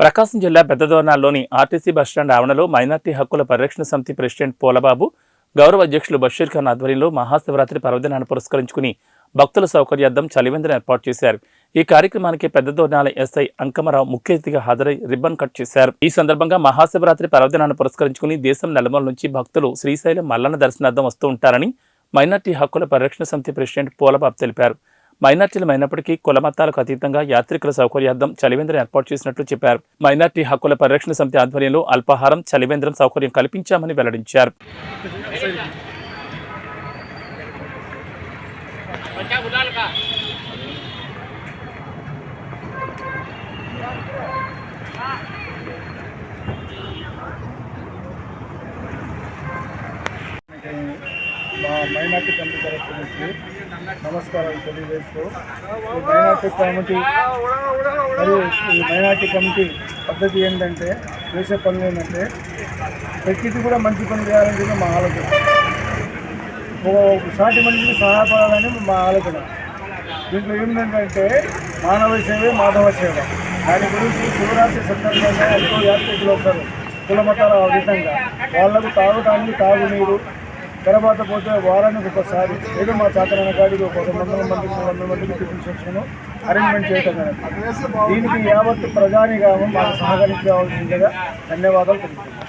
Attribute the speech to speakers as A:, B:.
A: ప్రకాశం జిల్లా పెద్దదోనాల్లోని RTC bus stand ఆవరణలో మైనార్టీ హక్కుల పరిరక్షణ సమితి ప్రెసిడెంట్ పోలబాబు గౌరవ అధ్యక్షులు బషీర్ ఖాన్ ఆధ్వర్యంలో మహాశివరాత్రి పర్వదినాన్ని పురస్కరించుకుని భక్తుల సౌకర్యార్థం చలివేంద్రం ఏర్పాటు చేశారు. ఈ కార్యక్రమానికి పెద్దదోర్నాల ఎస్ఐ అంకమరావు ముఖ్య అతిథిగా హాజరై రిబ్బన్ కట్ చేశారు. ఈ సందర్భంగా మహాశివరాత్రి పర్వదినాన్ని పురస్కరించుకుని దేశం నలుమూల నుంచి భక్తులు శ్రీశైలం మల్లన్న దర్శనార్థం వస్తూ ఉంటారని మైనార్టీ హక్కుల పరిరక్షణ సమితి ప్రెసిడెంట్ పోలబాబు తెలిపారు. మైనార్టీలు అయినప్పటికీ కుల మతాలకు అతీతంగా యాత్రికుల సౌకర్యార్థం చలివేంద్రం ఏర్పాటు చేసినట్లు చెప్పారు. మైనార్టీ హక్కుల పరిరక్షణ సమితి ఆధ్వర్యంలో అల్పాహారం చలివేంద్రం సౌకర్యం కల్పించామని వెల్లడించారు.
B: మా మైనార్టీ కమిటీ తరఫు నుంచి నమస్కారాలు తెలియజేస్తూ ఈ మైనార్టీ కమిటీ మరియు ఈ మైనార్టీ కమిటీ పద్ధతి ఏంటంటే చేసే పనులు ఏంటంటే ప్రతిది కూడా మంచి పని చేయాలని చెప్పి మా ఆలోచన. సాటి మనిషికి సహాయపడాలని మా ఆలోచన. దీంట్లో ఏంటంటే మానవ సేవే మాధవ సేవ. దాని గురించి శివరాత్రి సందర్భంగా ఎంతో యాత్రికులు ఒకరు కుల మతాల విధంగా. వాళ్ళకు తాగడానికి తాగునీరు తర్వాత పోతే వారానికి ఒకసారి ఏదో మా చాతరైన గాడికి ఒక రెండు వందల మందికి మూడు వందల మందికి టిఫిన్ సెక్షన్ అరేంజ్మెంట్ చేయటం కనుక దీనికి యావత్ ప్రజానిగా మాకు సహకరించవలసిందిగా ధన్యవాదాలు తెలుపుతున్నాను